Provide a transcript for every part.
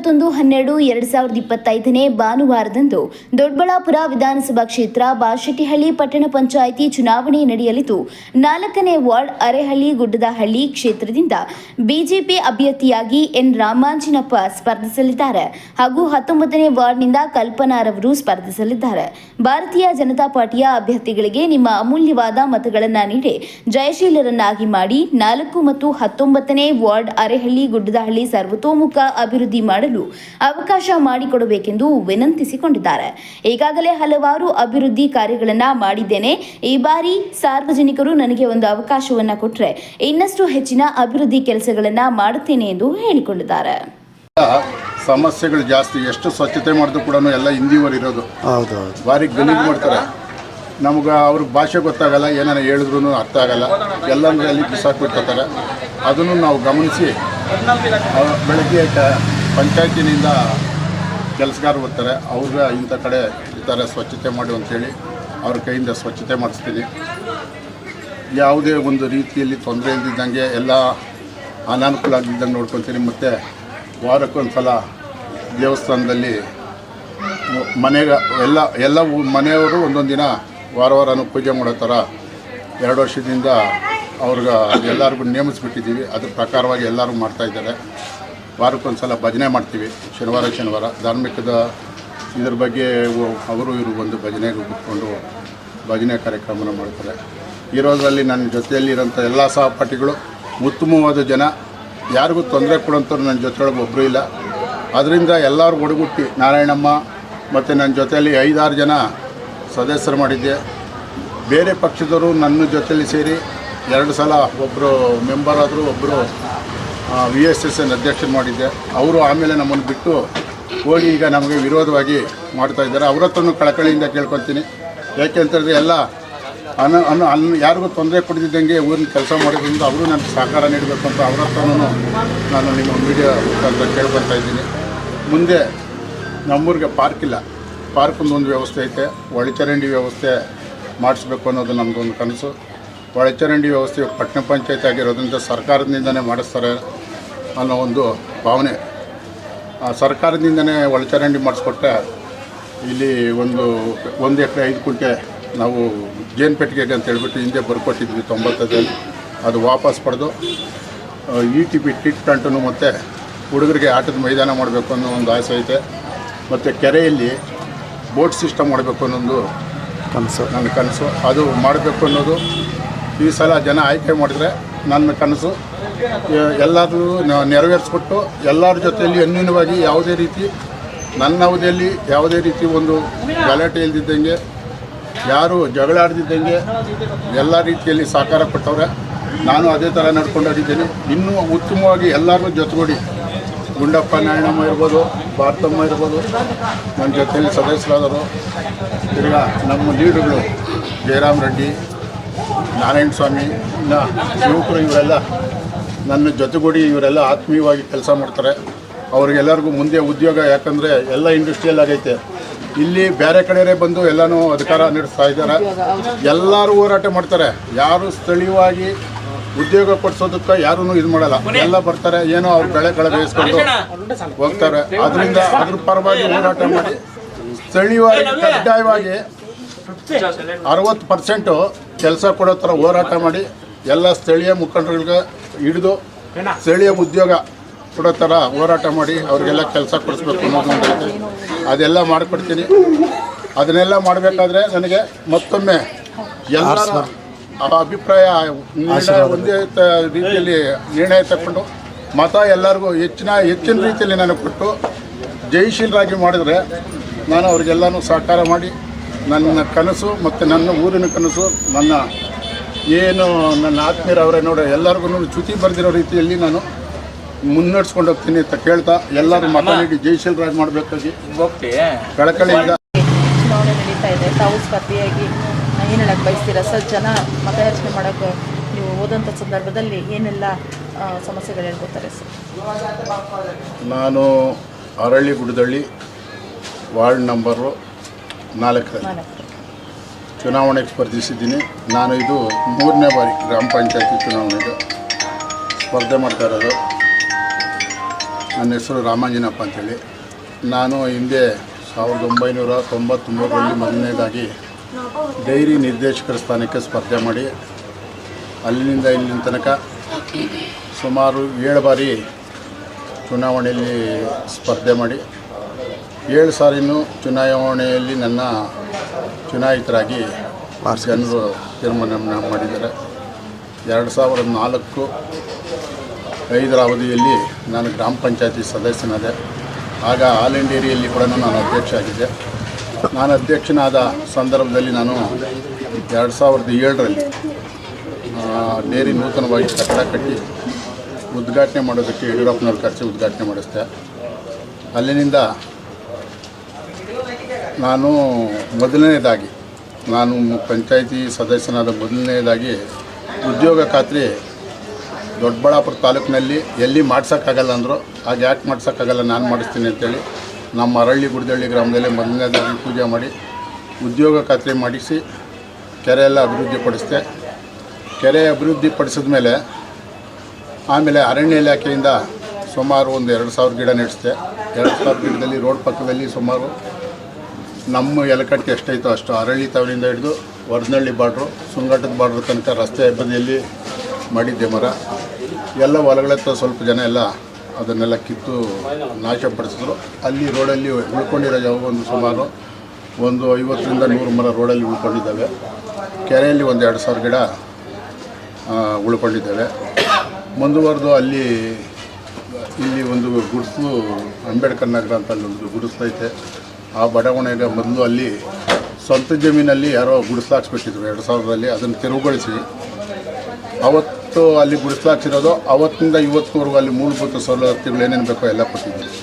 ಇಪ್ಪತ್ತೊಂದು, ಹನ್ನೆರಡು, ಎರಡು ಸಾವಿರದ ಇಪ್ಪತ್ತೈದನೇ ಭಾನುವಾರದಂದು ದೊಡ್ಡಬಳ್ಳಾಪುರ ವಿಧಾನಸಭಾ ಕ್ಷೇತ್ರ ಬಾಶೆಟ್ಟಿಹಳ್ಳಿ ಪಟ್ಟಣ ಪಂಚಾಯಿತಿ ಚುನಾವಣೆ ನಡೆಯಲಿದ್ದು, ನಾಲ್ಕನೇ ವಾರ್ಡ್ ಅರೆಹಳ್ಳಿ ಗುಡ್ಡದಹಳ್ಳಿ ಕ್ಷೇತ್ರದಿಂದ ಬಿಜೆಪಿ ಅಭ್ಯರ್ಥಿಯಾಗಿ ಎನ್ ರಾಮಾಂಜಿನಪ್ಪ ಸ್ಪರ್ಧಿಸಲಿದ್ದಾರೆ. ಹಾಗೂ ಹತ್ತೊಂಬತ್ತನೇ ವಾರ್ಡ್ನಿಂದ ಕಲ್ಪನಾರವರು ಸ್ಪರ್ಧಿಸಲಿದ್ದಾರೆ. ಭಾರತೀಯ ಜನತಾ ಪಾರ್ಟಿಯ ಅಭ್ಯರ್ಥಿಗಳಿಗೆ ನಿಮ್ಮ ಅಮೂಲ್ಯವಾದ ಮತಗಳನ್ನು ನೀಡಿ, ಜಯಶೀಲರನ್ನಾಗಿ ಮಾಡಿ ನಾಲ್ಕು ಮತ್ತು ಹತ್ತೊಂಬತ್ತನೇ ವಾರ್ಡ್ ಅರೆಹಳ್ಳಿ ಗುಡ್ಡದಹಳ್ಳಿ ಸರ್ವತೋಮುಖ ಅಭಿವೃದ್ಧಿ ಮಾಡಲು ಅವಕಾಶ ಮಾಡಿಕೊಡಬೇಕೆಂದು ವಿನಂತಿಸಿಕೊಂಡಿದ್ದಾರೆ. ಈಗಾಗಲೇ ಹಲವಾರು ಅಭಿವೃದ್ಧಿ ಕಾರ್ಯಗಳನ್ನು ಮಾಡಿದ್ದೇನೆ. ಈ ಬಾರಿ ಸಾರ್ವಜನಿಕರು ನನಗೆ ಒಂದು ಅವಕಾಶವನ್ನ ಕೊಟ್ಟರೆ ಇನ್ನಷ್ಟು ಹೆಚ್ಚಿನ ಅಭಿವೃದ್ಧಿ ಕೆಲಸಗಳನ್ನು ಮಾಡುತ್ತೇನೆ ಎಂದು ಹೇಳಿಕೊಂಡಿದ್ದಾರೆ. ಸಮಸ್ಯೆಗಳು ಜಾಸ್ತಿ ಎಷ್ಟು ಸ್ವಚ್ಛತೆ ಮಾಡಿದ್ರು ಕೂಡ ಎಲ್ಲ ಹಿಂದಿಯವರು ಇರೋದು. ಹೌದು ಹೌದು. ಭಾರಿ ಗಲೀಜು ಮಾಡ್ತಾರೆ. ನಮ್ಗೆ ಅವ್ರ ಭಾಷೆ ಗೊತ್ತಾಗಲ್ಲ ಏನಾರ ಹೇಳಿದ್ರು ಅರ್ಥ ಆಗಲ್ಲ. ಎಲ್ಲಂದ್ರೆ ಅಲ್ಲಿ ಬಿಸಾಕ್ಬಿಟ್ಟಿರ್ತಾರೆ ಅದನ್ನು ನಾವು ಗಮನಿಸಿ ಬೆಳಗ್ಗೆ ಪಂಚಾಯತಿನಿಂದ ಕೆಲಸಗಾರರು ಬರ್ತಾರೆ. ಅವ್ರಿಗೆ ಇಂಥ ಕಡೆ ಈ ಥರ ಸ್ವಚ್ಛತೆ ಮಾಡಿ ಅಂಥೇಳಿ ಅವ್ರ ಕೈಯಿಂದ ಸ್ವಚ್ಛತೆ ಮಾಡಿಸ್ತೀನಿ. ಯಾವುದೇ ಒಂದು ರೀತಿಯಲ್ಲಿ ತೊಂದರೆ ಇಲ್ದಿದ್ದಂಗೆ ಎಲ್ಲ ಅನಾನುಕೂಲ ಆಗಿದ್ದಂಗೆ ನೋಡ್ಕೊತೀನಿ. ಮತ್ತು ವಾರಕ್ಕೊಂದು ಸಲ ದೇವಸ್ಥಾನದಲ್ಲಿ ಮನೆ ಮನೆಗೆ, ಎಲ್ಲ ಎಲ್ಲ ಮನೆಯವರು ಒಂದೊಂದು ದಿನ ವಾರ ವಾರನೂ ಪೂಜೆ ಮಾಡೋ ಥರ ಎರಡು ವರ್ಷದಿಂದ ಅವ್ರಿಗೆ ಎಲ್ಲರಿಗೂ ನೇಮಿಸ್ಬಿಟ್ಟಿದ್ದೀವಿ. ಅದ್ರ ಪ್ರಕಾರವಾಗಿ ಎಲ್ಲರೂ ಮಾಡ್ತಾಯಿದ್ದಾರೆ ವಾರಕ್ಕೊಂದು ಸಲ ಭಜನೆ ಮಾಡ್ತೀವಿ, ಶನಿವಾರ ಶನಿವಾರ. ಧಾರ್ಮಿಕದ ಇದ್ರ ಬಗ್ಗೆ ಅವರು ಇವರು ಒಂದು ಭಜನೆಗೆ ಕೂತ್ಕೊಂಡು ಭಜನೆ ಕಾರ್ಯಕ್ರಮನ ಮಾಡ್ತಾರೆ. ಇರೋದರಲ್ಲಿ ನನ್ನ ಜೊತೆಯಲ್ಲಿರೋಂಥ ಎಲ್ಲ ಸಹಪಾಠಿಗಳು, ಉತ್ತಮವಾದ ಜನ. ಯಾರಿಗೂ ತೊಂದರೆ ಕೊಡೋಂಥವ್ರು ನನ್ನ ಜೊತೆಯೊಳಗೆ ಒಬ್ಬರೂ ಇಲ್ಲ. ಅದರಿಂದ ಎಲ್ಲರೂ ಒಡಗುಟ್ಟಿ ನಾರಾಯಣಮ್ಮ ಮತ್ತು ನನ್ನ ಜೊತೆಯಲ್ಲಿ ಐದಾರು ಜನ ಸದಸ್ಯರು ಮಾಡಿದ್ದೆ. ಬೇರೆ ಪಕ್ಷದವರು ನನ್ನ ಜೊತೆಯಲ್ಲಿ ಸೇರಿ ಎರಡು ಸಲ ಒಬ್ಬರು ಮೆಂಬರ್ ಆದರೂ ಒಬ್ಬರು ವಿ ಎಸ್ ಎಸ್ ಎನ್ ಅಧ್ಯಕ್ಷರು ಮಾಡಿದ್ದೆ. ಅವರು ಆಮೇಲೆ ನಮ್ಮನ್ನು ಬಿಟ್ಟು ಹೋಗಿ ಈಗ ನಮಗೆ ವಿರೋಧವಾಗಿ ಮಾಡ್ತಾ ಇದ್ದಾರೆ. ಅವ್ರ ಹತ್ರನೂ ಕಳಕಳಿಯಿಂದ ಕೇಳ್ಕೊತೀನಿ ಯಾಕೆ ಅಂತಂದರೆ ಎಲ್ಲ ಅನ್ನ ಅನ್ನ ಅನ್ನ ಯಾರಿಗೂ ತೊಂದರೆ ಕೊಡದಿದ್ದಂಗೆ ಊರಿನ ಕೆಲಸ ಮಾಡೋದ್ರಿಂದ ಅವರು ನನಗೆ ಸಹಕಾರ ನೀಡಬೇಕು ಅಂತ ಅವ್ರ ಹತ್ರನೂ ನಾನು ನಿಮ್ಮ ಮೀಡಿಯಾ ಮುಖಾಂತರ ಕೇಳ್ಕೊತಾ ಇದ್ದೀನಿ. ಮುಂದೆ ನಮ್ಮೂರಿಗೆ ಪಾರ್ಕ್ ಇಲ್ಲ. ಪಾರ್ಕೊಂದು ಒಂದು ವ್ಯವಸ್ಥೆ ಐತೆ. ಒಳಚರಂಡಿ ವ್ಯವಸ್ಥೆ ಮಾಡಿಸ್ಬೇಕು ಅನ್ನೋದು ನಮ್ಮದೊಂದು ಕನಸು. ಒಳಚರಂಡಿ ವ್ಯವಸ್ಥೆ ಪಟ್ಟಣ ಪಂಚಾಯತ್ ಆಗಿರೋದ್ರಿಂದ ಸರ್ಕಾರದಿಂದನೇ ಮಾಡಿಸ್ತಾರೆ. ಅನ್ನೋ ಒಂದು ಭಾವನೆ. ಆ ಸರ್ಕಾರದಿಂದನೇ ಒಳಚರಂಡಿ ಮಾಡಿಸ್ಕೊಟ್ಟೆ ಇಲ್ಲಿ ಒಂದು ಒಂದು ಎಕರೆ ಐದು ಕುಂಟೆ ನಾವು ಜೇನು ಪೆಟ್ಟಿಗೆಗೆ ಅಂತ ಹೇಳ್ಬಿಟ್ಟು ಹಿಂದೆ ಬರ್ಕೊಟ್ಟಿದ್ವಿ ತೊಂಬತ್ತರಲ್ಲಿ ಅದು ವಾಪಸ್ ಪಡೆದು ಇ ಟಿ ಪಿ ಟಿಟ್ ಪ್ಲಾಂಟನ್ನು ಮತ್ತು ಹುಡುಗರಿಗೆ ಆಟದ ಮೈದಾನ ಮಾಡಬೇಕು ಅನ್ನೋ ಒಂದು ಆಸೆ ಐತೆ. ಮತ್ತು ಕೆರೆಯಲ್ಲಿ ಬೋಟ್ ಸಿಸ್ಟಮ್ ಮಾಡಬೇಕು ಅನ್ನೋದು ಕನಸು. ನನ್ನ ಕನಸು. ಅದು ಮಾಡಬೇಕು ಅನ್ನೋದು ಈ ಸಲ ಜನ ಆಯ್ಕೆ ಮಾಡಿದ್ರೆ ನನ್ನ ಕನಸು. ಎ- ಎಲ್ಲರೂ ನ- ನೆರವೇರಿಸ್ಬಿಟ್ಟು ಎಲ್ಲರ ಜೊತೆಯಲ್ಲಿ ಅನ್ಯೂನ್ಯವಾಗಿ ಯಾವುದೇ ರೀತಿ ನನ್ನ ಅವಧಿಯಲ್ಲಿ ಯಾವುದೇ ರೀತಿ ಒಂದು ಗಲಾಟೆ ಇಲ್ದಿದ್ದಂಗೆ, ಯಾರು ಜಗಳಾಡ್ದಿದ್ದಂಗೆ ಎಲ್ಲ ರೀತಿಯಲ್ಲಿ ಸಹಕಾರ ಕೊಟ್ಟವ್ರೆ. ನಾನು ಅದೇ ಥರ ನಡ್ಕೊಂಡಿದ್ದೇನೆ ಇನ್ನೂ ಉತ್ತಮವಾಗಿ ಎಲ್ಲರೂ ಜೊತೆಗೂಡಿ ಗುಂಡಪ್ಪ ನಾರಾಯಣಮ್ಮ ಇರ್ಬೋದು, ಭಾರತಮ್ಮ ಇರ್ಬೋದು ನನ್ನ ಜೊತೆಯಲ್ಲಿ ಸದಸ್ಯರಾದರು ತಿರ್ಗಾ ನಮ್ಮ ಲೀಡರ್ಗಳು ಜಯರಾಮ್ ರೆಡ್ಡಿ ನಾರಾಯಣ ಸ್ವಾಮಿ ಇನ್ನು ಯುವಕರು ಇವರೆಲ್ಲ ನನ್ನ ಜೊತೆಗೂಡಿ ಇವರೆಲ್ಲ ಆತ್ಮೀಯವಾಗಿ ಕೆಲಸ ಮಾಡ್ತಾರೆ. ಅವ್ರಿಗೆಲ್ಲರಿಗೂ ಮುಂದೆ ಉದ್ಯೋಗ, ಯಾಕಂದರೆ ಎಲ್ಲ ಇಂಡಸ್ಟ್ರಿಯಲ್ ಆಗೈತೆ. ಇಲ್ಲಿ ಬೇರೆ ಕಡೆಯೇ ಬಂದು ಎಲ್ಲನೂ ಅಧಿಕಾರ ನಡೆಸ್ತಾ ಇದ್ದಾರೆ. ಎಲ್ಲರೂ ಹೋರಾಟ ಮಾಡ್ತಾರೆ. ಯಾರು ಸ್ಥಳೀಯವಾಗಿ ಉದ್ಯೋಗ ಕೊಡಿಸೋದಕ್ಕೆ ಯಾರೂ ಇದು ಮಾಡಲ್ಲ. ಎಲ್ಲ ಬರ್ತಾರೆ, ಏನೋ ಅವ್ರ ಕಳೆ ಬೇಯಿಸ್ಕೊಂಡು ಹೋಗ್ತಾರೆ. ಅದರಿಂದ ಅದ್ರ ಪರವಾಗಿ ಹೋರಾಟ ಮಾಡಿ ಸ್ಥಳೀಯವಾಗಿ, ಕಡ್ಡಾಯವಾಗಿ ಅರವತ್ತು ಪರ್ಸೆಂಟು ಕೆಲಸ ಕೊಡೋ ಥರ ಹೋರಾಟ ಮಾಡಿ ಎಲ್ಲ ಸ್ಥಳೀಯ ಮುಖಂಡರುಗಳಿಗೆ ಹಿಡಿದು ಸ್ಥಳೀಯ ಉದ್ಯೋಗ ಕೊಡೋ ಥರ ಹೋರಾಟ ಮಾಡಿ ಅವರಿಗೆಲ್ಲ ಕೆಲಸ ಕೊಡಿಸ್ಬೇಕು ಅನ್ನೋದು ಐತೆ. ಅದೆಲ್ಲ ಮಾಡಿಕೊಡ್ತೀನಿ. ಅದನ್ನೆಲ್ಲ ಮಾಡಬೇಕಾದ್ರೆ ನನಗೆ ಮತ್ತೊಮ್ಮೆ ಎಲ್ಲರ ಅಭಿಪ್ರಾಯ ಒಂದೇ ತ- ರೀತಿಯಲ್ಲಿ ನಿರ್ಣಯ ತಗೊಂಡು ಮತ ಎಲ್ಲರಿಗೂ ಹೆಚ್ಚಿನ ಹೆಚ್ಚಿನ ರೀತಿಯಲ್ಲಿ ನನಗೆ ಕೊಟ್ಟು ಜಯಶೀಲರಾಗಿ ಮಾಡಿದರೆ ನಾನು ಅವ್ರಿಗೆಲ್ಲನೂ ಸಹಕಾರ ಮಾಡಿ ನನ್ನ ಕನಸು ಮತ್ತು ನನ್ನ ಊರಿನ ಕನಸು ನನ್ನ ಏನು ನನ್ನ ಆತ್ಮೀಯರು ಅವರೇ ನೋಡಿ ಎಲ್ಲರಿಗೂ ಚ್ಯುತಿ ಬರೆದಿರೋ ರೀತಿಯಲ್ಲಿ ನಾನು ಮುನ್ನಡೆಸ್ಕೊಂಡು ಹೋಗ್ತೀನಿ ಅಂತ ಕೇಳ್ತಾ ಎಲ್ಲರೂ ಮತ ಜೈಶಲ್ ರಾಜ್ ಮಾಡಬೇಕಾಗಿ. ಕಳಕಳಿಯಿಂದ ಚುನಾವಣೆ ನಡೀತಾ ಇದೆ ತಾವು ಸ್ಪರ್ಧೆಯಾಗಿ ಏನು ಹೇಳಕ್ಕೆ ಬಯಸ್ತೀರಾ? ಸರ್ ಜನ ಮತಯಾಚನೆ ಮಾಡೋಕ್ಕೆ ನೀವು ಓದಂಥ ಸಂದರ್ಭದಲ್ಲಿ ಏನೆಲ್ಲ ಸಮಸ್ಯೆಗಳು ಹೇಳ್ಕೊತಾರೆ ಸರ್? ನಾನು ಅರಳಿ ಗುಡದಳ್ಳಿ ವಾರ್ಡ್ ನಂಬರು ನಾಲ್ಕು ಚುನಾವಣೆಗೆ ಸ್ಪರ್ಧಿಸಿದ್ದೀನಿ. ನಾನು ಇದು ಮೂರನೇ ಬಾರಿ ಗ್ರಾಮ ಪಂಚಾಯತಿ ಚುನಾವಣೆಗೆ ಸ್ಪರ್ಧೆ ಮಾಡ್ತಾ ಇರೋದು. ನನ್ನ ಹೆಸರು ರಾಮಾಂಜನಪ್ಪ ಅಂತೇಳಿ. ನಾನು ಹಿಂದೆ ಸಾವಿರದ ಒಂಬೈನೂರ ತೊಂಬತ್ತ್ಮೂರರಲ್ಲಿ ಮೊದಲನೇದಾಗಿ ಡೈರಿ ನಿರ್ದೇಶಕರ ಸ್ಥಾನಕ್ಕೆ ಸ್ಪರ್ಧೆ ಮಾಡಿ ಅಲ್ಲಿಂದ ಇಲ್ಲಿನ ತನಕ ಸುಮಾರು ಏಳು ಬಾರಿ ಚುನಾವಣೆಯಲ್ಲಿ ಸ್ಪರ್ಧೆ ಮಾಡಿ, ಏಳು ಸಾರಿನೂ ಚುನಾವಣೆಯಲ್ಲಿ ನನ್ನ ಚುನಾಯಿತರಾಗಿ ಜನರು ತೀರ್ಮಾನ ಮಾಡಿದ್ದಾರೆ. ಎರಡು ಸಾವಿರದ ನಾಲ್ಕು ಐದರ ಅವಧಿಯಲ್ಲಿ ನಾನು ಗ್ರಾಮ ಪಂಚಾಯತಿ ಸದಸ್ಯನಾದೆ. ಆಗ ಆಲ್ ಇಂಡಿಯರಿಯಲ್ಲಿ ಕೂಡ ನಾನು ಅಧ್ಯಕ್ಷ ಆಗಿದ್ದೆ ನಾನು ಅಧ್ಯಕ್ಷನಾದ ಸಂದರ್ಭದಲ್ಲಿ ನಾನು ಎರಡು ಸಾವಿರದ ಏಳರಲ್ಲಿ ಡೇರಿ ನೂತನವಾಗಿ ಕಟ್ಟಡ ಕಟ್ಟಿ ಉದ್ಘಾಟನೆ ಮಾಡೋದಕ್ಕೆ ಯಡಿಯೂರಪ್ಪನವ್ರ ಖರ್ಚು ಉದ್ಘಾಟನೆ ಮಾಡಿಸ್ದೆ. ಅಲ್ಲಿನಿಂದ ನಾನು ಮೊದಲನೇದಾಗಿ, ನಾನು ಪಂಚಾಯಿತಿ ಸದಸ್ಯನಾದ ಮೊದಲನೇದಾಗಿ ಉದ್ಯೋಗ ಖಾತ್ರಿ ದೊಡ್ಡಬಳ್ಳಾಪುರ ತಾಲೂಕಿನಲ್ಲಿ ಎಲ್ಲಿ ಮಾಡ್ಸೋಕ್ಕಾಗಲ್ಲ ಅಂದರು ಆಗ ಯಾಕೆ ಮಾಡ್ಸೋಕ್ಕಾಗಲ್ಲ ನಾನು ಮಾಡಿಸ್ತೀನಿ ಅಂತೇಳಿ ನಮ್ಮ ಅರಳ್ಳಿ ಗುಡ್ದಳ್ಳಿ ಗ್ರಾಮದಲ್ಲಿ ಮೊದಲನೇದಾಗಿ ಪೂಜೆ ಮಾಡಿ, ಉದ್ಯೋಗ ಖಾತ್ರಿ ಮಾಡಿಸಿ, ಕೆರೆ ಎಲ್ಲ ಅಭಿವೃದ್ಧಿಪಡಿಸಿದೆ ಕೆರೆ ಅಭಿವೃದ್ಧಿಪಡಿಸಿದ ಮೇಲೆ, ಆಮೇಲೆ ಅರಣ್ಯ ಇಲಾಖೆಯಿಂದ ಸುಮಾರು ಒಂದು ಎರಡು ಸಾವಿರ ಗಿಡ ನೆಡಿಸಿದೆ. ಎರಡು ಸಾವಿರ ಗಿಡದಲ್ಲಿ ರೋಡ್ ಪಕ್ಕದಲ್ಲಿ ಸುಮಾರು ನಮ್ಮ ಎಲಕಟ್ಟೆ ಎಷ್ಟೈತೋ ಅಷ್ಟು ಅರಳಿ ತವರಿಂದ ಹಿಡಿದು ವರ್ಜನಹಳ್ಳಿ ಬಾರ್ಡ್ರು, ಸುಂಗಟದ ಬಾರ್ಡ್ರ್ ತನಕ ರಸ್ತೆ ಬದಿಯಲ್ಲಿ ಮಾಡಿದ್ದೆ ಮರ. ಎಲ್ಲ ಹೊಲಗಳತ್ರ ಸ್ವಲ್ಪ ಜನ ಎಲ್ಲ ಅದನ್ನೆಲ್ಲ ಕಿತ್ತು ನಾಶಪಡಿಸಿದ್ರು ಅಲ್ಲಿ ರೋಡಲ್ಲಿ ಉಳ್ಕೊಂಡಿರೋ ಜಾಗ ಒಂದು ಸುಮಾರು ಒಂದು ಐವತ್ತರಿಂದ ನೂರು ಮರ ರೋಡಲ್ಲಿ ಉಳ್ಕೊಂಡಿದ್ದಾವೆ. ಕೆರೆಯಲ್ಲಿ ಒಂದು ಎರಡು ಸಾವಿರ ಗಿಡ ಉಳ್ಕೊಂಡಿದ್ದಾವೆ. ಮುಂದುವರೆದು ಅಲ್ಲಿ, ಇಲ್ಲಿ ಒಂದು ಗುಡಿಸು ಅಂಬೇಡ್ಕರ್ ನಗರ ಅಂತ ಅಲ್ಲಿ ಒಂದು ಗುಡಿಸ್ತೈತೆ ಆ ಬಡಾವಣೆಗೆ ಮೊದಲು ಅಲ್ಲಿ ಸ್ವಂತ ಜಮೀನಲ್ಲಿ ಯಾರೋ ಗುಡಿಸ್ಲಾಕ್ಸ್ಬಿಟ್ಟಿದ್ರು. ಎರಡು ಸಾವಿರದಲ್ಲಿ ಅದನ್ನು ತೆರವುಗೊಳಿಸಿ. ಅವತ್ತು ಅಲ್ಲಿ ಗುಡಿಸ್ಲಾಕ್ಸಿರೋದು, ಅವತ್ತಿಂದ ಇವತ್ತಿನವರೆಗೂ ಅಲ್ಲಿ ಮೂಲಭೂತ ಸೌಲಭ್ಯಗಳು ಏನೇನು ಬೇಕೋ ಎಲ್ಲ ಕೊಟ್ಟಿದ್ದೀವಿ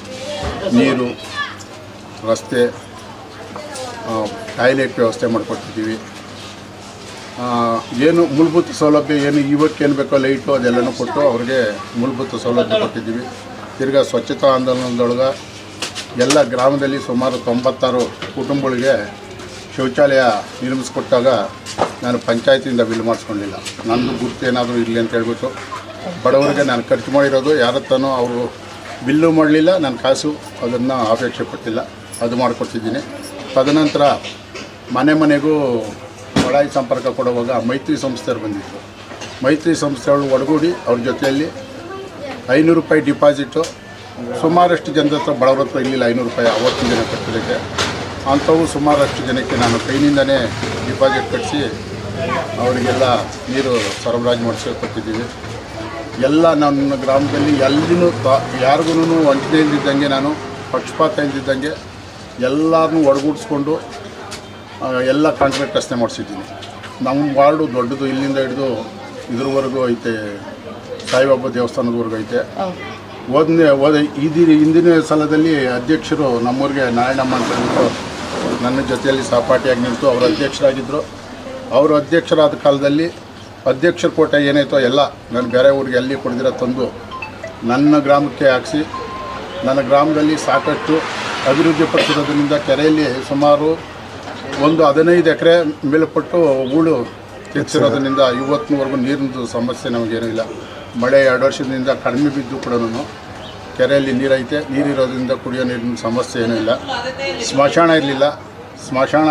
ನೀರು, ರಸ್ತೆ ಟಾಯ್ಲೆಟ್ ವ್ಯವಸ್ಥೆ ಮಾಡಿಕೊಟ್ಟಿದ್ದೀವಿ. ಏನು ಮೂಲಭೂತ ಸೌಲಭ್ಯ, ಏನು ಇವಕ್ಕೆ ಏನು ಬೇಕೋ ಲೈಟು ಅದೆಲ್ಲನೂ ಕೊಟ್ಟು ಅವ್ರಿಗೆ ಮೂಲಭೂತ ಸೌಲಭ್ಯ ಕೊಟ್ಟಿದ್ದೀವಿ. ತಿರ್ಗಾ ಸ್ವಚ್ಛತಾ ಆಂದೋಲನದೊಳಗೆ ಎಲ್ಲ ಗ್ರಾಮದಲ್ಲಿ ಸುಮಾರು ತೊಂಬತ್ತಾರು ಕುಟುಂಬಗಳಿಗೆ ಶೌಚಾಲಯ ನಿರ್ಮಿಸ್ಕೊಟ್ಟಾಗ ನಾನು ಪಂಚಾಯತಿಯಿಂದ ಬಿಲ್ ಮಾಡಿಸ್ಕೊಂಡಿಲ್ಲ. ನಂದು ಗುರ್ತು ಏನಾದರೂ ಇರಲಿ ಅಂತ ಹೇಳ್ಬಿಟ್ಟು ಬಡವರಿಗೆ ನಾನು ಖರ್ಚು ಮಾಡಿರೋದು ಯಾರತ್ತನೋ ಅವರು ಬಿಲ್ಲು ಮಾಡಲಿಲ್ಲ, ನಾನು ಕಾಸು ಅದನ್ನು ಅಪೇಕ್ಷೆ ಪಟ್ಟಿಲ್ಲ, ಅದು ಮಾಡಿಕೊಡ್ತಿದ್ದೀನಿ. ತದನಂತರ ಮನೆ ಮನೆಗೂ ಒಳಾಯಿ ಸಂಪರ್ಕ ಕೊಡುವಾಗ ಮೈತ್ರಿ ಸಂಸ್ಥೆಯವರು ಬಂದಿದ್ದರು ಮೈತ್ರಿ ಸಂಸ್ಥೆಗಳು ಒಡಗೂಡಿ ಅವ್ರ ಜೊತೆಯಲ್ಲಿ ಐನೂರು ರೂಪಾಯಿ ಡಿಪಾಸಿಟು ಸುಮಾರಷ್ಟು ಜನದ ಹತ್ರ ಬಡವರತ್ವ ಇರಲಿಲ್ಲ ಐನೂರು ರೂಪಾಯಿ ಅವತ್ತು ದಿನ ಕಟ್ಟೋದಕ್ಕೆ ಅಂಥವು ಸುಮಾರಷ್ಟು ಜನಕ್ಕೆ ನಾನು ಕೈನಿಂದನೇ ಡಿಪಾಸಿಟ್ ಕಟ್ಟಿಸಿ ಅವರಿಗೆಲ್ಲ ನೀರು ಸರಬರಾಜು ಮಾಡಿಸಿ ಕೊಟ್ಟಿದ್ದೀವಿ ಎಲ್ಲ ನನ್ನ ಗ್ರಾಮದಲ್ಲಿ ಎಲ್ಲಿನೂ ತಾ ಯಾರಿಗೂ ವಂಚನೆ ಇಲ್ದಿದ್ದಂಗೆ ನಾನು ಪಕ್ಷಪಾತ ಇಲ್ದಿದ್ದಂಗೆ ಎಲ್ಲರನ್ನೂ ಒಡಗೂಡಿಸ್ಕೊಂಡು ಎಲ್ಲ ಕಾಂಟ್ರಾಕ್ಟ್ ರಸ್ತೆ ಮಾಡಿಸಿದ್ದೀನಿ. ನಮ್ಮ ವಾರ್ಡು ದೊಡ್ಡದು ಇಲ್ಲಿಂದ ಹಿಡಿದು ಇದ್ರವರೆಗೂ ಐತೆ, ಸಾಯಿಬಾಬಾ ದೇವಸ್ಥಾನದವರೆಗೂ ಐತೆ. ಹೋದ್ನೆ ಹೋದ ಇದಿ ಹಿಂದಿನ ಸಲದಲ್ಲಿ ಅಧ್ಯಕ್ಷರು ನಮ್ಮೂರಿಗೆ ನಾರಾಯಣಮ್ಮ ಅಂತ ಹೇಳಿದ್ರು. ನನ್ನ ಜೊತೆಯಲ್ಲಿ ಸಹಪಾಠಿಯಾಗಿ ನಿಂತು ಅವರು ಅಧ್ಯಕ್ಷರಾಗಿದ್ದರು ಅವರು ಅಧ್ಯಕ್ಷರಾದ ಕಾಲದಲ್ಲಿ ಅಧ್ಯಕ್ಷರ ಕೋಟೆ ಏನಾಯ್ತೋ ಎಲ್ಲ ನಾನು ಬೇರೆ ಊರಿಗೆ ಎಲ್ಲಿ ಕೊಡ್ದಿರೋ ತಂದು ನನ್ನ ಗ್ರಾಮಕ್ಕೆ ಹಾಕಿಸಿ ನನ್ನ ಗ್ರಾಮದಲ್ಲಿ ಸಾಕಷ್ಟು ಅಭಿವೃದ್ಧಿ ಪಡಿಸಿರೋದ್ರಿಂದ ಕೆರೆಯಲ್ಲಿ ಸುಮಾರು ಒಂದು ಹದಿನೈದು ಎಕರೆ ಮೇಲ್ಪಟ್ಟು ಹೂಳು ಹೆಚ್ಚಿರೋದ್ರಿಂದ ಇವತ್ತಿನವರೆಗೂ ನೀರಿನ ಸಮಸ್ಯೆ ನಮಗೇನೂ ಇಲ್ಲ. ಮಳೆ ಎರಡು ವರ್ಷದಿಂದ ಕಡಿಮೆ ಬಿದ್ದು ಕೂಡ ಕೆರೆಯಲ್ಲಿ ನೀರೈತೆ. ನೀರಿರೋದ್ರಿಂದ ಕುಡಿಯೋ ನೀರಿನ ಸಮಸ್ಯೆ ಏನೂ ಇಲ್ಲ. ಸ್ಮಶಾನ ಇರಲಿಲ್ಲ. ಸ್ಮಶಾನ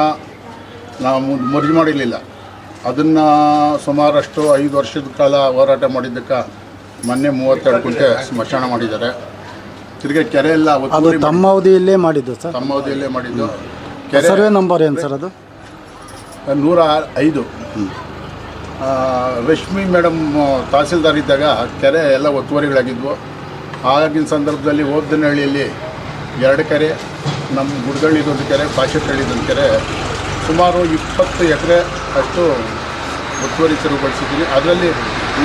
ನಾವು ಮುರಿದು ಮಾಡಿರಲಿಲ್ಲ. ಅದನ್ನು ಸುಮಾರಷ್ಟು ಐದು ವರ್ಷದ ಕಾಲ ಹೋರಾಟ ಮಾಡಿದ್ದಕ್ಕೆ ಮೊನ್ನೆ ಮೂವತ್ತೆರಡು ಕುಂಟೆ ಸ್ಮಶಾನ ಮಾಡಿದ್ದಾರೆ. ತಿರ್ಗಿ ಕೆರೆ ಎಲ್ಲ ಅದು ತಮ್ಮ ಅವಧಿಯಲ್ಲೇ ಮಾಡಿದ್ದು ಸರ್? ತಮ್ಮ ಅವಧಿಯಲ್ಲೇ ಮಾಡಿದ್ದು. ಕೆರೆ ಸರ್ವೆ ನಂಬರ್ ಏನು ಸರ್ ಅದು? ನೂರ ಐದು. ರಶ್ಮಿ ಮೇಡಮ್ ತಹಸೀಲ್ದಾರ್ ಇದ್ದಾಗ ಕೆರೆ ಎಲ್ಲ ಒತ್ತುವರಿಗಳಾಗಿದ್ವು. ಆಗಿನ ಸಂದರ್ಭದಲ್ಲಿ ಓದ್ದನಹಳ್ಳಿಯಲ್ಲಿ ಎರಡು ಕೆರೆ, ನಮ್ಮ ಗುಡ್ಗಳಿದೊಂದು ಕೆರೆ ಪಾಶೆಟ್ಟಳ್ಳಿದೊಂದು ಕೆರೆ, ಸುಮಾರು ಇಪ್ಪತ್ತು ಎಕರೆ ಅಷ್ಟು ಒತ್ತುವರಿ ತೆರವುಗೊಳಿಸಿದ್ದೀನಿ ಅದರಲ್ಲಿ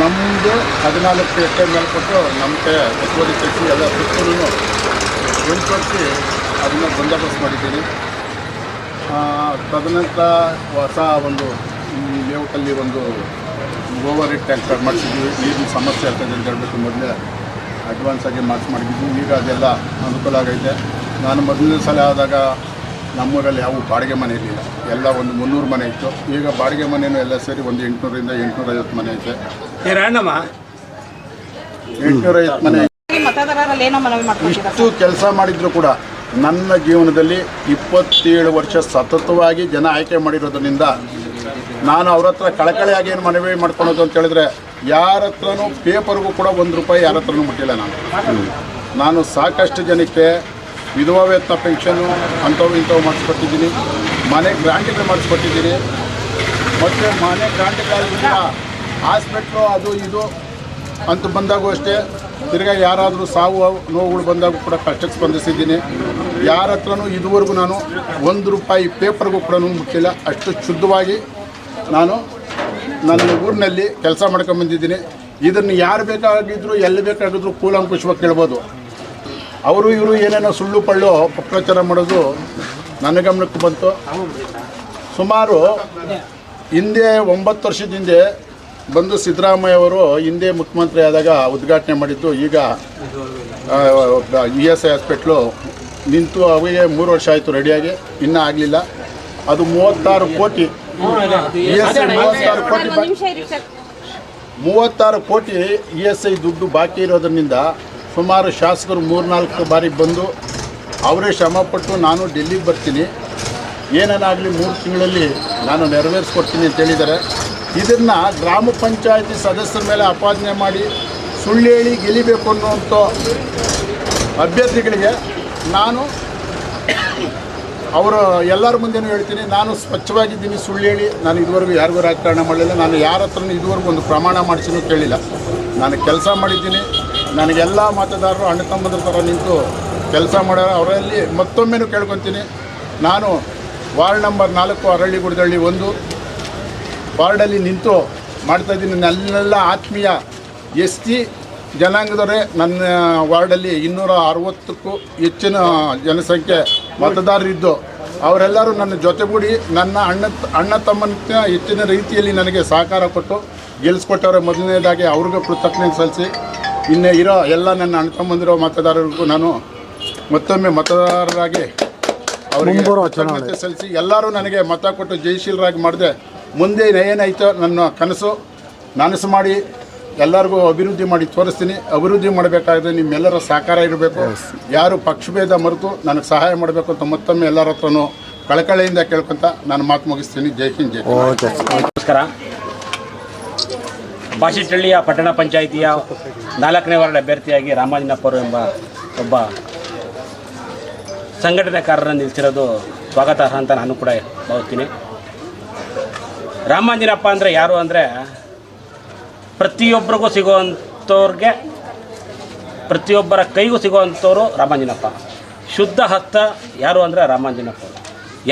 ನಮ್ಮದು ಹದಿನಾಲ್ಕು ಎಕರೆ ಮೇಲೆ ಕೊಟ್ಟು ನಮ್ಮ ಕೈ ಒತ್ತುವರಿ ತೆಗೆಸಿ ಎಲ್ಲ ಸುತ್ತಲೂ ಗುಂಪಡಿಸಿ ಅದನ್ನು ಬಂದೋಬಸ್ತ್ ಮಾಡಿದ್ದೀನಿ ತದನಂತರ ಹೊಸ ಒಂದು ಈ ಲೇಔಟಲ್ಲಿ ಒಂದು ಓವರ್ ಹೆಡ್ ಟ್ಯಾಂಕರ್ ಮಾಡಿಸಿದ್ವಿ. ನೀರಿನ ಸಮಸ್ಯೆ ಆಗ್ತದೆ ಅಂತ ಹೇಳ್ಬಿಟ್ಟು ಮೊದಲೇ ಅಡ್ವಾನ್ಸ್ ಆಗಿ ಮಾರ್ಚ್ ಮಾಡಿದ್ವಿ. ಈಗ ಅದೆಲ್ಲ ಅನುಕೂಲ ಆಗೈತೆ. ನಾನು ಮೊದಲನೇ ಸಲ ಆದಾಗ ನಮ್ಮೂರಲ್ಲಿ ಯಾವ ಬಾಡಿಗೆ ಮನೆ ಇರಲಿಲ್ಲ. ಎಲ್ಲ ಒಂದು ಮುನ್ನೂರು ಮನೆ ಇತ್ತು. ಈಗ ಬಾಡಿಗೆ ಮನೆಯೂ ಎಲ್ಲ ಸೇರಿ ಒಂದು ಎಂಟುನೂರಿಂದ ಎಂಟುನೂರೈವತ್ತು ಮನೆ ಐತೆ. ಎಂಟುನೂರೈವತ್ತು ಮನೆ ಇಷ್ಟು ಕೆಲಸ ಮಾಡಿದ್ರು ಕೂಡ ನನ್ನ ಜೀವನದಲ್ಲಿ ಇಪ್ಪತ್ತೇಳು ವರ್ಷ ಸತತವಾಗಿ ಜನ ಆಯ್ಕೆ ಮಾಡಿರೋದ್ರಿಂದ ನಾನು ಅವ್ರ ಹತ್ರ ಕಳಕಳಿಯಾಗಿ ಏನು ಮನವಿ ಮಾಡ್ಕೊಳೋದು ಅಂತ ಹೇಳಿದ್ರೆ, ಯಾರ ಹತ್ರನೂ ಪೇಪರ್ಗೂ ಕೂಡ ಒಂದು ರೂಪಾಯಿ ಯಾರ ಹತ್ರನೂ ಮುಟ್ಟಿಲ್ಲ ನಾನು. ನಾನು ಸಾಕಷ್ಟು ಜನಕ್ಕೆ ವಿಧವಾ ವೇತನ ಪೆನ್ಷನು ಅಂಥವು ಇಂಥವು ಮಾಡಿಸ್ಕೊಟ್ಟಿದ್ದೀನಿ, ಮನೆ ಗ್ರಾಂಡಿಗೆ ಮಾಡಿಸ್ಕೊಟ್ಟಿದ್ದೀನಿ. ಮತ್ತು ಮನೆ ಗ್ರಾಂಟ್ಗಳಿಂದ ಹಾಸ್ಪಿಟ್ಲು ಅದು ಇದು ಅಂತ ಬಂದಾಗೂ ಅಷ್ಟೇ, ತಿರ್ಗಾ ಯಾರಾದರೂ ಸಾವು ನೋವುಗಳು ಬಂದಾಗ ಕೂಡ ಕಷ್ಟಕ್ಕೆ ಸ್ಪಂದಿಸಿದ್ದೀನಿ. ಯಾರ ಹತ್ರನೂ ಇದುವರೆಗೂ ನಾನು ಒಂದು ರೂಪಾಯಿ ಪೇಪರ್ಗೂ ಕೂಡ ಮುಟ್ಟಿಲ್ಲ. ಅಷ್ಟು ಶುದ್ಧವಾಗಿ ನಾನು ನನ್ನ ಊರಿನಲ್ಲಿ ಕೆಲಸ ಮಾಡ್ಕೊಂಬಂದಿದ್ದೀನಿ ಇದನ್ನು ಯಾರು ಬೇಕಾಗಿದ್ದರೂ ಎಲ್ಲಿ ಬೇಕಾಗಿದ್ರು ಕೂಲಂಕುಷವಾಗಿ ಕೇಳ್ಬೋದು. ಅವರು ಇವರು ಏನೇನೋ ಸುಳ್ಳು ಪಳ್ಳು ಪ್ರಚಾರ ಮಾಡೋದು ನನ್ನ ಗಮನಕ್ಕೆ ಬಂತು. ಸುಮಾರು ಹಿಂದೆ ಒಂಬತ್ತು ವರ್ಷದ ಹಿಂದೆ ಬಂದು ಸಿದ್ದರಾಮಯ್ಯ ಅವರು ಹಿಂದೆ ಮುಖ್ಯಮಂತ್ರಿ ಆದಾಗ ಉದ್ಘಾಟನೆ ಮಾಡಿದ್ದು. ಈಗ ಇ ಎಸ್ ಐ ಹಾಸ್ಪಿಟ್ಲು ನಿಂತು ಅವರಿಗೆ ಮೂರು ವರ್ಷ ಆಯಿತು ರೆಡಿಯಾಗಿ ಇನ್ನೂ ಆಗಲಿಲ್ಲ. ಅದು ಮೂವತ್ತಾರು ಕೋಟಿ ಮೂವತ್ತಾರು ಕೋಟಿ ಮೂವತ್ತಾರು ಕೋಟಿ ಇ ಎಸ್ ಐ ದುಡ್ಡು ಬಾಕಿ ಇರೋದ್ರಿಂದ ಸುಮಾರು ಶಾಸಕರು ಮೂರ್ನಾಲ್ಕು ಬಾರಿ ಬಂದು ಅವರೇ ಶ್ರಮಪಟ್ಟು ನಾನು ಡೆಲ್ಲಿಗೆ ಬರ್ತೀನಿ. ಏನೇನಾಗಲಿ ಮೂರು ತಿಂಗಳಲ್ಲಿ ನಾನು ನೆರವೇರಿಸ್ಕೊಡ್ತೀನಿ ಅಂತ ಹೇಳಿದ್ದಾರೆ. ಇದನ್ನು ಗ್ರಾಮ ಪಂಚಾಯತಿ ಸದಸ್ಯರ ಮೇಲೆ ಅಪಾದನೆ ಮಾಡಿ ಸುಳ್ಳು ಹೇಳಿ ಗೆಲ್ಲಿಬೇಕು ಅನ್ನುವಂಥ ಅಭ್ಯರ್ಥಿಗಳಿಗೆ ನಾನು ಅವರು ಎಲ್ಲರ ಮುಂದೆನೂ ಹೇಳ್ತೀನಿ, ನಾನು ಸ್ವಚ್ಛವಾಗಿದ್ದೀನಿ, ಸುಳ್ಳು ಹೇಳಿ, ನಾನು ಇದುವರೆಗೂ ಯಾರಿಗೂ ರಾಜಕಾರಣ ಮಾಡಲಿಲ್ಲ, ನಾನು ಯಾರ ಹತ್ರನೂ ಇದುವರೆಗೂ ಒಂದು ಪ್ರಮಾಣ ಮಾಡಿಸಿನೂ ಕೇಳಿಲ್ಲ. ನಾನು ಕೆಲಸ ಮಾಡಿದ್ದೀನಿ, ನನಗೆಲ್ಲ ಮತದಾರರು, ಅಣ್ಣ ತಮ್ಮದ್ರ ಥರ ನಿಂತು ಕೆಲಸ ಮಾಡೋರು ಅವರಲ್ಲಿ ಮತ್ತೊಮ್ಮೆನೂ ಕೇಳ್ಕೊತೀನಿ. ನಾನು ವಾರ್ಡ್ ನಂಬರ್ ನಾಲ್ಕು, ಅರಳ್ಳಿ, ಗುಡದಳ್ಳಿ ಒಂದು, ವಾರ್ಡಲ್ಲಿ ನಿಂತು ಮಾಡ್ತಾಯಿದ್ದೀನಿ ನನ್ನೆಲ್ಲ ಆತ್ಮೀಯ ಎಸ್ ಟಿ ಜನಾಂಗದವರೇ, ನನ್ನ ವಾರ್ಡಲ್ಲಿ ಇನ್ನೂರ ಅರವತ್ತಕ್ಕೂ ಹೆಚ್ಚಿನ ಜನಸಂಖ್ಯೆ ಮತದಾರರಿದ್ದು. ಅವರೆಲ್ಲರೂ ನನ್ನ ಜೊತೆಗೂಡಿ ನನ್ನ ಅಣ್ಣ ಅಣ್ಣ ತಮ್ಮನ ಹೆಚ್ಚಿನ ರೀತಿಯಲ್ಲಿ ನನಗೆ ಸಹಕಾರ ಕೊಟ್ಟು ಗೆಲ್ಲಿಸ್ಕೊಟ್ಟವ್ರೆ ಮೊದಲನೇದಾಗಿ ಅವ್ರಿಗೂ ಕೃತಜ್ಞತೆ ಸಲ್ಲಿಸಿ. ಇನ್ನೇ ಇರೋ ಎಲ್ಲ ನನ್ನ ಅಣ್ಣ ತಮ್ಮಂದಿರೋ ಮತದಾರರಿಗೂ ನಾನು ಮತ್ತೊಮ್ಮೆ ಮತದಾರರಾಗಿ ಅವರಿಗೆ. ಕೃತಜ್ಞತೆ ಸಲ್ಲಿಸಿ. ಎಲ್ಲರೂ ನನಗೆ ಮತ ಕೊಟ್ಟು ಜಯಶೀಲರಾಗಿ ಮಾಡಿದೆ. ಮುಂದೆ ಏನಾಯ್ತೋ ನನ್ನ ಕನಸು ನನಸು ಮಾಡಿ ಎಲ್ಲರಿಗೂ ಅಭಿವೃದ್ಧಿ ಮಾಡಿ ತೋರಿಸ್ತೀನಿ. ಅಭಿವೃದ್ಧಿ ಮಾಡಬೇಕಾದ್ರೆ ನಿಮ್ಮೆಲ್ಲರ ಸಹಕಾರ ಇರಬೇಕು. ಯಾರು ಪಕ್ಷಭೇದ ಮರೆತು ನನಗೆ ಸಹಾಯ ಮಾಡಬೇಕು ಅಂತ ಮತ್ತೊಮ್ಮೆ ಎಲ್ಲರ ಹತ್ರನೂ ಕಳಕಳಿಯಿಂದ ಕೇಳ್ಕೊಂತ ನಾನು ಮಾತು ಮುಗಿಸ್ತೀನಿ. ಜೈ ಹಿಂದ್ ಜೈ ನಮಸ್ಕಾರ. ಬಾಶಿಟಳ್ಳಿಯ ಪಟ್ಟಣ ಪಂಚಾಯಿತಿಯ ನಾಲ್ಕನೇ ವಾರ್ಡ್ ಅಭ್ಯರ್ಥಿಯಾಗಿ ರಾಮಾಜಿನಪ್ಪರು ಎಂಬ ಒಬ್ಬ ಸಂಘಟನೆಕಾರರನ್ನು ನಿಲ್ಲಿಸಿರೋದು ಸ್ವಾಗತಾರ್ಹ ಅಂತ ನಾನು ಕೂಡ ಭಾವಿಸ್ತೀನಿ. ರಾಮಾಂಜಿನಪ್ಪ ಅಂದರೆ ಯಾರು ಅಂದರೆ ಪ್ರತಿಯೊಬ್ಬರಿಗೂ ಸಿಗುವಂಥವ್ರಿಗೆ, ಪ್ರತಿಯೊಬ್ಬರ ಕೈಗೂ ಸಿಗುವಂಥವ್ರು ರಾಮಾಂಜನಪ್ಪ. ಶುದ್ಧ ಹಸ್ತ ಯಾರು ಅಂದರೆ ರಾಮಾಂಜನಪ್ಪ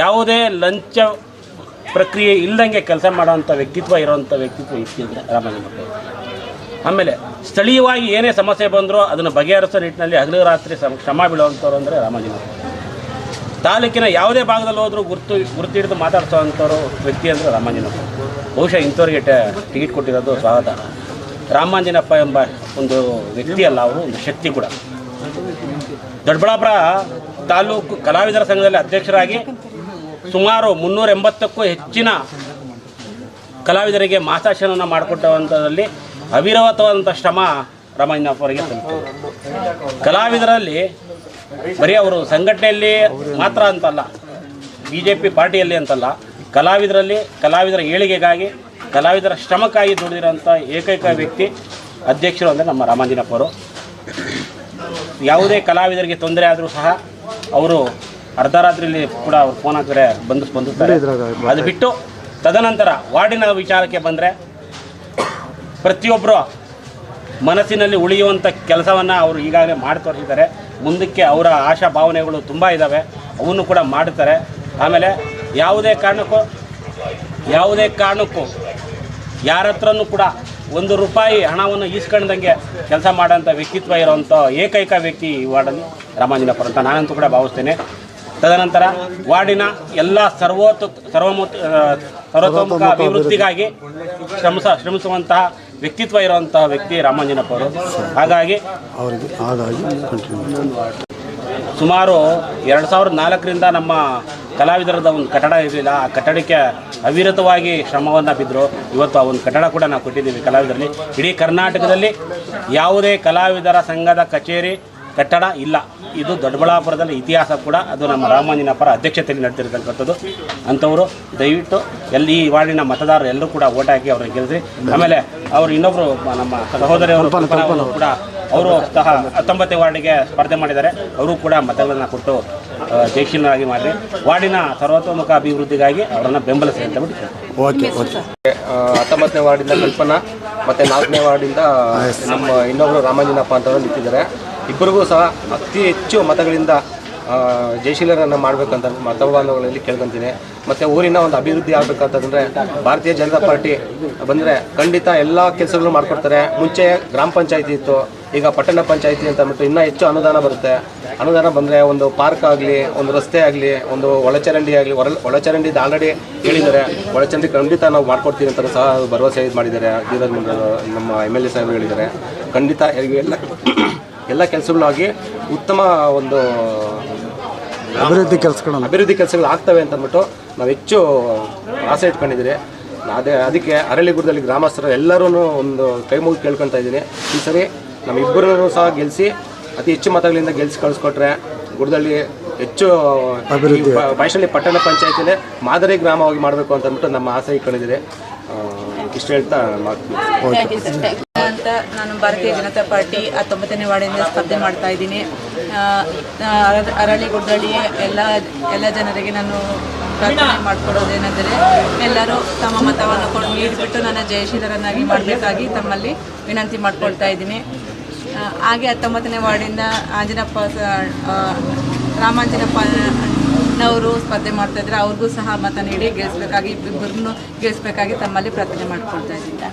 ಯಾವುದೇ ಲಂಚ ಪ್ರಕ್ರಿಯೆ ಇಲ್ಲದಂಗೆ ಕೆಲಸ ಮಾಡೋವಂಥ ವ್ಯಕ್ತಿತ್ವ ಇರೋವಂಥ ವ್ಯಕ್ತಿತ್ವ ಇತ್ತು ಅಂದರೆ ರಾಮಾಂಜನಪ್ಪ ಆಮೇಲೆ ಸ್ಥಳೀಯವಾಗಿ ಏನೇ ಸಮಸ್ಯೆ ಬಂದರೂ ಅದನ್ನು ಬಗೆಹರಿಸೋ ನಿಟ್ಟಿನಲ್ಲಿ ಹಗಲು ರಾತ್ರಿ ಸಮ, ಶ್ರಮ ಬೀಳುವಂಥವ್ರು ಅಂದರೆ ರಾಮಾಂಜನಪ್ಪ ತಾಲೂಕಿನ ಯಾವುದೇ ಭಾಗದಲ್ಲಿ ಹೋದರೂ ಗುರ್ತು, ಗುರುತಿಡಿದು ಮಾತಾಡ್ಸೋವಂಥವ್ರು ವ್ಯಕ್ತಿ ಅಂದರೆ ರಾಮಾಂಜನಪ್ಪ ಬಹುಶಃ ಇಂಥವ್ರಿಗೆ ಟಿಕೆಟ್ ಕೊಟ್ಟಿರೋದು ಸ್ವಾಗತ. ರಾಮಾಂಜನಪ್ಪ ಎಂಬ ಒಂದು ವ್ಯಕ್ತಿ ಅಲ್ಲ ಅವರು, ಒಂದು ಶಕ್ತಿ ಕೂಡ. ದೊಡ್ಡಬಳ್ಳಾಪುರ ತಾಲೂಕು ಕಲಾವಿದರ ಸಂಘದಲ್ಲಿ ಅಧ್ಯಕ್ಷರಾಗಿ ಸುಮಾರು ಮುನ್ನೂರ ಎಂಬತ್ತಕ್ಕೂ ಹೆಚ್ಚಿನ ಕಲಾವಿದರಿಗೆ ಮಾಸಾಶನವನ್ನು ಮಾಡಿಕೊಟ್ಟವಂಥದ್ರಲ್ಲಿ ಅವಿರವತವಾದಂಥ ಶ್ರಮ ರಾಮಾಂಜನಪ್ಪ ಅವರಿಗೆ ಸಲ್ಲಿತು ಕಲಾವಿದರಲ್ಲಿ ಬರೀ ಅವರು ಸಂಘಟನೆಯಲ್ಲಿ ಮಾತ್ರ ಅಂತಲ್ಲ ಬಿ ಜೆ ಪಿ ಪಾರ್ಟಿಯಲ್ಲಿ ಅಂತಲ್ಲ ಕಲಾವಿದರಲ್ಲಿ ಕಲಾವಿದರ ಏಳಿಗೆಗಾಗಿ ಕಲಾವಿದರ ಶ್ರಮಕ್ಕಾಗಿ ದುಡಿದಿರುವಂಥ ಏಕೈಕ ವ್ಯಕ್ತಿ ಅಧ್ಯಕ್ಷರು ಅಂದರೆ ನಮ್ಮ ರಾಮಾಂಜನಪ್ಪವರು ಯಾವುದೇ ಕಲಾವಿದರಿಗೆ ತೊಂದರೆ ಆದರೂ ಸಹ ಅವರು ಅರ್ಧ ರಾತ್ರಿಯಲ್ಲಿ ಕೂಡ ಅವ್ರು ಫೋನ್ ಹಾಕಿದ್ರೆ ಬಂದು ಬಂದಿರ್ತಾರೆ ಅದು ಬಿಟ್ಟು ತದನಂತರ ವಾರ್ಡಿನ ವಿಚಾರಕ್ಕೆ ಬಂದರೆ ಪ್ರತಿಯೊಬ್ಬರು ಮನಸ್ಸಿನಲ್ಲಿ ಉಳಿಯುವಂಥ ಕೆಲಸವನ್ನು ಅವರು ಈಗಾಗಲೇ ಮಾಡಿ ತೋರಿಸಿದ್ದಾರೆ ಮುಂದಕ್ಕೆ ಅವರ ಆಶಾ ಭಾವನೆಗಳು ತುಂಬ ಇದ್ದಾವೆ ಅವನ್ನು ಕೂಡ ಮಾಡ್ತಾರೆ. ಆಮೇಲೆ ಯಾವುದೇ ಕಾರಣಕ್ಕೂ ಯಾವುದೇ ಕಾರಣಕ್ಕೂ ಯಾರ ಹತ್ರನೂ ಕೂಡ ಒಂದು ರೂಪಾಯಿ ಹಣವನ್ನು ಈಸ್ಕೊಂಡಂಗೆ ಕೆಲಸ ಮಾಡೋಂಥ ವ್ಯಕ್ತಿತ್ವ ಇರೋವಂಥ ಏಕೈಕ ವ್ಯಕ್ತಿ ಈ ವಾರ್ಡಲ್ಲಿ ರಾಮಾಂಜನಪುರ ಅಂತ ನಾನಂತೂ ಕೂಡ ಭಾವಿಸ್ತೇನೆ. ತದನಂತರ ವಾರ್ಡಿನ ಎಲ್ಲ ಸರ್ವೋತ್ ಸರ್ವಮುಖ ಸರ್ವತೋಮುಖ ಅಭಿವೃದ್ಧಿಗಾಗಿ ಶ್ರಮಿಸ ಶ್ರಮಿಸುವಂತಹ ವ್ಯಕ್ತಿತ್ವ ಇರುವಂತಹ ವ್ಯಕ್ತಿ ರಾಮಾಂಜನಪ್ಪ ಅವರು ಹಾಗಾಗಿ ಅವರಿಗೆ ಹಾಗಾಗಿ ಸುಮಾರು ಎರಡು ಸಾವಿರದ ನಾಲ್ಕರಿಂದ ನಮ್ಮ ಕಲಾವಿದರದ ಒಂದು ಕಟ್ಟಡ ಇರಲಿಲ್ಲ. ಆ ಕಟ್ಟಡಕ್ಕೆ ಅವಿರತವಾಗಿ ಶ್ರಮವನ್ನು ಬಿದ್ದರು ಇವತ್ತು ಆ ಒಂದು ಕಟ್ಟಡ ಕೂಡ ನಾವು ಕೊಟ್ಟಿದ್ದೀವಿ ಕಲಾವಿದರಲ್ಲಿ. ಇಡೀ ಕರ್ನಾಟಕದಲ್ಲಿ ಯಾವುದೇ ಕಲಾವಿದರ ಸಂಘದ ಕಚೇರಿ ಕಟ್ಟಡ ಇಲ್ಲ. ಇದು ದೊಡ್ಡಬಳ್ಳಾಪುರದಲ್ಲಿ ಇತಿಹಾಸ ಕೂಡ. ಅದು ನಮ್ಮ ರಾಮಾಂಜನಪ್ಪರ ಅಧ್ಯಕ್ಷತೆಯಲ್ಲಿ ನಡೆದಿರ್ತಕ್ಕಂಥದ್ದು. ಅಂಥವರು ದಯವಿಟ್ಟು ಎಲ್ಲಿ ಈ ವಾರ್ಡಿನ ಮತದಾರರು ಎಲ್ಲರೂ ಕೂಡ ಓಟ್ ಹಾಕಿ ಅವ್ರನ್ನ ಗೆಲ್ಲಿಸಿ. ಆಮೇಲೆ ಅವರು ಇನ್ನೊಬ್ಬರು ನಮ್ಮ ಸಹೋದರಿಯವರು ಕೂಡ ಅವರು ಸಹ ಹತ್ತೊಂಬತ್ತನೇ ವಾರ್ಡಿಗೆ ಸ್ಪರ್ಧೆ ಮಾಡಿದ್ದಾರೆ. ಅವರು ಕೂಡ ಮತಗಳನ್ನು ಕೊಟ್ಟು ಜಯಶೀಲರಾಗಿ ಮಾಡಿ ವಾರ್ಡಿನ ಸರ್ವತೋಮುಖ ಅಭಿವೃದ್ಧಿಗಾಗಿ ಅವರನ್ನು ಬೆಂಬಲಿಸಿ ಅಂತ ಬಿಟ್ಟು ಓಕೆ ಓಕೆ. ಹತ್ತೊಂಬತ್ತನೇ ವಾರ್ಡಿಂದ ಕಲ್ಪನಾ ಮತ್ತು ನಾಲ್ಕನೇ ವಾರ್ಡಿಂದ ನಮ್ಮ ಇನ್ನೊಬ್ಬರು ರಾಮಾಂಜನಪ್ಪ ಅಂತವರು ನಿಂತಿದ್ದಾರೆ. ಇಬ್ಬರಿಗೂ ಸಹ ಅತಿ ಹೆಚ್ಚು ಮತಗಳಿಂದ ಜಯಶೀಲರನ್ನು ಮಾಡಬೇಕಂತ ಮತಬಾಂಧವಗಳಲ್ಲಿ ಕೇಳ್ಕೊತೀನಿ. ಮತ್ತು ಊರಿನ ಒಂದು ಅಭಿವೃದ್ಧಿ ಆಗಬೇಕಂತಂದರೆ ಭಾರತೀಯ ಜನತಾ ಪಾರ್ಟಿ ಬಂದರೆ ಖಂಡಿತ ಎಲ್ಲ ಕೆಲಸಗಳು ಮಾಡಿಕೊಡ್ತಾರೆ. ಮುಂಚೆ ಗ್ರಾಮ ಪಂಚಾಯತಿ ಇತ್ತು, ಈಗ ಪಟ್ಟಣ ಪಂಚಾಯತಿ ಅಂತ ಅಂದ್ಬಿಟ್ಟು ಇನ್ನೂ ಹೆಚ್ಚು ಅನುದಾನ ಬರುತ್ತೆ. ಅನುದಾನ ಬಂದರೆ ಒಂದು ಪಾರ್ಕ್ ಆಗಲಿ, ಒಂದು ರಸ್ತೆ ಆಗಲಿ, ಒಂದು ಒಳಚರಂಡಿ ಆಗಲಿ, ಒಳ ಒಳಚರಂಡಿದು ಆಲ್ರೆಡಿ ಹೇಳಿದ್ದಾರೆ. ಒಳಚರಂಡಿ ಖಂಡಿತ ನಾವು ಮಾಡ್ಕೊಡ್ತೀವಿ ಅಂತ ಸಹ ಭರವಸೆ ಇದು ಮಾಡಿದ್ದಾರೆ. ಧೀರಜ್ ಮುಂಡ್ರ ನಮ್ಮ ಎಂ ಎಲ್ ಎ ಸಾಹೇಬರು ಹೇಳಿದ್ದಾರೆ. ಖಂಡಿತ ಎಲ್ಲ ಎಲ್ಲ ಕೆಲಸಗಳಾಗಿ ಉತ್ತಮ ಒಂದು ಅಭಿವೃದ್ಧಿ ಕೆಲಸಗಳು ಅಭಿವೃದ್ಧಿ ಕೆಲಸಗಳು ಆಗ್ತವೆ ಅಂತ ಅಂದ್ಬಿಟ್ಟು ನಾವು ಹೆಚ್ಚು ಆಸೆ ಇಟ್ಕೊಂಡಿದ್ದೀರಿ. ಅದೇ ಅದಕ್ಕೆ ಅರಳಿಗುಡ್ಡದಲ್ಲಿ ಗ್ರಾಮಸ್ಥರು ಎಲ್ಲರೂ ಒಂದು ಕೈ ಮುಗಿದು ಕೇಳ್ಕೊತಾ ಇದ್ದೀನಿ. ಈ ಸರಿ ನಮ್ಮಿಬ್ಬರನ್ನು ಸಹ ಗೆಲ್ಲಿಸಿ ಅತಿ ಹೆಚ್ಚು ಮತಗಳಿಂದ ಗೆಲ್ಸಿ ಕಳಿಸ್ಕೊಟ್ರೆ ಗುಡದಲ್ಲಿ ಹೆಚ್ಚು ಅಭಿವೃದ್ಧಿ. ಬೈಶಳ್ಳಿ ಪಟ್ಟಣ ಪಂಚಾಯತಿನೇ ಮಾದರಿ ಗ್ರಾಮವಾಗಿ ಮಾಡಬೇಕು ಅಂತಂದ್ಬಿಟ್ಟು ನಮ್ಮ ಆಸೆ ಇಟ್ಕೊಂಡಿದ್ದೀರಿ. ಇಷ್ಟು ಹೇಳ್ತಾ ಮಾತು ಅಂತ ನಾನು ಭಾರತೀಯ ಜನತಾ ಪಾರ್ಟಿ ಹತ್ತೊಂಬತ್ತನೇ ವಾರ್ಡಿಂದ ಸ್ಪರ್ಧೆ ಮಾಡ್ತಾ ಇದ್ದೀನಿ. ಅರಳಿ, ಗುಡ್ಡಳ್ಳಿ ಎಲ್ಲ ಎಲ್ಲ ಜನರಿಗೆ ನಾನು ಪ್ರಾರ್ಥನೆ ಮಾಡಿಕೊಡೋದೇನೆಂದರೆ ಎಲ್ಲರೂ ತಮ್ಮ ಮತವನ್ನು ಕೊಡು ನೀಡಿಬಿಟ್ಟು ನನ್ನ ಜಯಶೀಲರನ್ನಾಗಿ ಮಾಡಬೇಕಾಗಿ ತಮ್ಮಲ್ಲಿ ವಿನಂತಿ ಮಾಡ್ಕೊಳ್ತಾ ಇದ್ದೀನಿ. ಹಾಗೆ ಹತ್ತೊಂಬತ್ತನೇ ವಾರ್ಡಿಂದ ಆಂಜನಪ್ಪ ರಾಮಾಂಜನಪ್ಪ ನವರು ಸ್ಪರ್ಧೆ ಮಾಡ್ತಾ ಇದ್ದಾರೆ ಅವ್ರಿಗೂ ಸಹ ಮತ ನೀಡಿ ಗೆಲ್ಲಿಸ್ಬೇಕಾಗಿ ಇಬ್ಬರನ್ನು ಗೆಲ್ಲಿಸ್ಬೇಕಾಗಿ ತಮ್ಮಲ್ಲಿ ಪ್ರಾರ್ಥನೆ ಮಾಡ್ಕೊಳ್ತಾ ಇದ್ದೀನಿ.